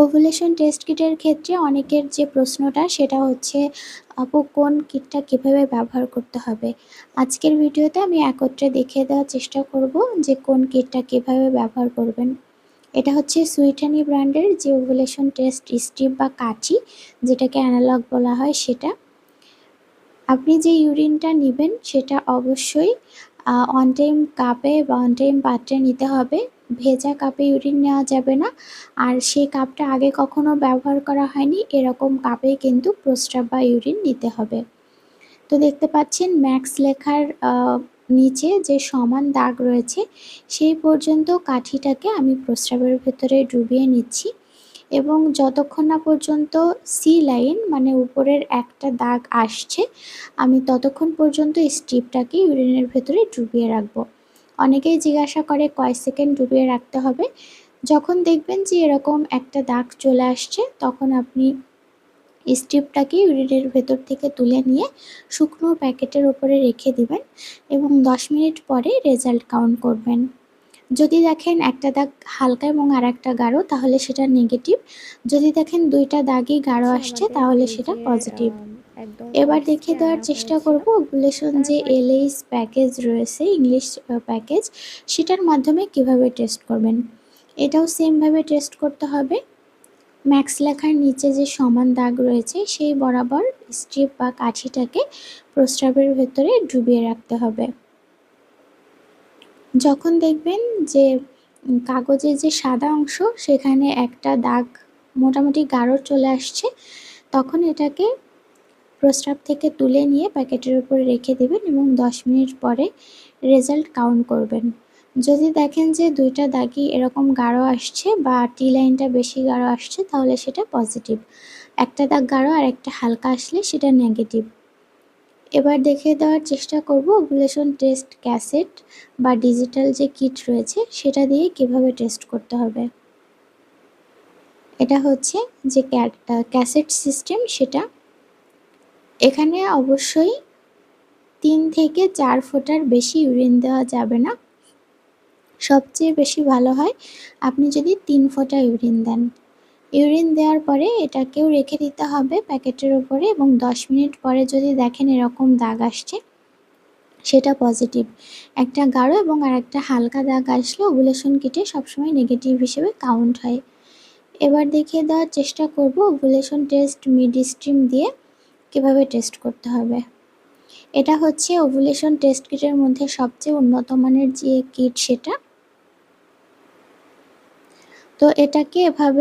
Ovulation test কিটের ক্ষেত্রে অনেকের যে প্রশ্নটা, সেটা হচ্ছে, আপু কোন কিটটা কীভাবে ব্যবহার করতে হবে? আজকের ভিডিওতে আমি একত্রে দেখিয়ে দেওয়ার চেষ্টা করব যে কোন কিটটা কীভাবে ব্যবহার করবেন। এটা হচ্ছে সুইটানি ব্র্যান্ডের যে ওভুলেশন টেস্ট স্ট্রিপ বা কাঠি যেটাকে অ্যানালগ বলা হয় সেটা। আপনি যে ইউরিনটা নেবেন, সেটা অবশ্যই অন টাইম কাপে বা অন টাইম পাত্রে নিতে হবে। ভেজা কাপে ইউরিন নেওয়া যাবে না। আর সেই কাপটা আগে কখনো ব্যবহার করা হয়নি, এরকম কাপে কিন্তু প্রস্রাব বা ইউরিন নিতে হবে। তো দেখতে পাচ্ছেন ম্যাক্স লেখার নিচে যে সমান দাগ রয়েছে, সেই পর্যন্ত কাঠিটাকে আমি প্রস্রাবের ভেতরে ডুবিয়ে নিচ্ছি। এবং যতক্ষণ না পর্যন্ত সি লাইন মানে উপরের একটা দাগ আসছে, আমি ততক্ষণ পর্যন্ত স্ট্রিপটাকে ইউরিনের ভেতরে ডুবিয়ে রাখব। অনেকেই জিজ্ঞাসা করে কয় সেকেন্ড ডুবিয়ে রাখতে হবে। যখন দেখবেন যে এরকম একটা দাগ চলে আসছে তখন আপনি স্ট্রিপটাকে ইউরিনের ভেতর থেকে তুলে নিয়ে শুকনো প্যাকেটের ওপরে রেখে দিবেন এবং দশ মিনিট পরে রেজাল্ট কাউন্ট করবেন। যদি দেখেন একটা দাগ হালকা এবং আর একটা গাঢ় তাহলে সেটা নেগেটিভ। যদি দেখেন দুইটা দাগই গাঢ় আসছে তাহলে সেটা পজিটিভ। এবার দেখিয়ে দেওয়ার চেষ্টা করব ওভুলেশন যে এলএইচ প্যাকেজ রয়েছে ইংলিশ প্যাকেজ সেটার মাধ্যমে কীভাবে টেস্ট করবেন? এটাও সেমভাবে টেস্ট করতে হবে। ম্যাক্স লেখার নিচে যে সমান দাগ রয়েছে সেই বরাবর স্ট্রিপ বা কাঠিটাকে প্রস্রাবের ভেতরে ডুবিয়ে রাখতে হবে। যখন দেখবেন যে কাগজের যে সাদা অংশ সেখানে একটা দাগ মোটামুটি গাঢ় চলে আসছে তখন এটাকে প্রস্রাব থেকে তুলে নিয়ে প্যাকেটের উপরে রেখে দেবেন এবং দশ মিনিট পরে রেজাল্ট কাউন্ট করবেন। যদি দেখেন যে দুইটা দাগি এরকম গাঢ় আসছে বা টি লাইনটা বেশি গাঢ় আসছে, তাহলে সেটা পজিটিভ। একটা দাগ গাঢ় আর একটা হালকা আসলে সেটা নেগেটিভ। এবার দেখে দেওয়ার চেষ্টা করব ওভুলেশন টেস্ট ক্যাসেট বা ডিজিটাল যে কিট রয়েছে, সেটা দিয়ে কীভাবে টেস্ট করতে হবে। এটা হচ্ছে যে ক্যাসেট সিস্টেম, সেটা এখানে অবশ্যই তিন থেকে চার ফোঁটার বেশি ইউরিন দেওয়া যাবে না। সবচেয়ে বেশি ভালো হয় আপনি যদি তিন ফোঁটা ইউরিন দেন। ইউরিন দেওয়ার পরে এটাকেও রেখে দিতে হবে প্যাকেটের ওপরে এবং দশ মিনিট পরে যদি দেখেন এরকম দাগ আসছে, সেটা পজিটিভ। একটা গাঢ় এবং আর একটা হালকা দাগ আসলে ওভুলেশন কিটে সবসময় নেগেটিভ হিসেবে কাউন্ট হয়। এবার দেখিয়ে দেওয়ার চেষ্টা করব ওভুলেশন টেস্ট মিড স্ট্রিম দিয়ে কীভাবে টেস্ট করতে হবে? এটা হচ্ছে ওভুলেশন টেস্ট কিটের মধ্যে সবচেয়ে উন্নত মানের যে কিট সেটা। তো এটাকে এভাবে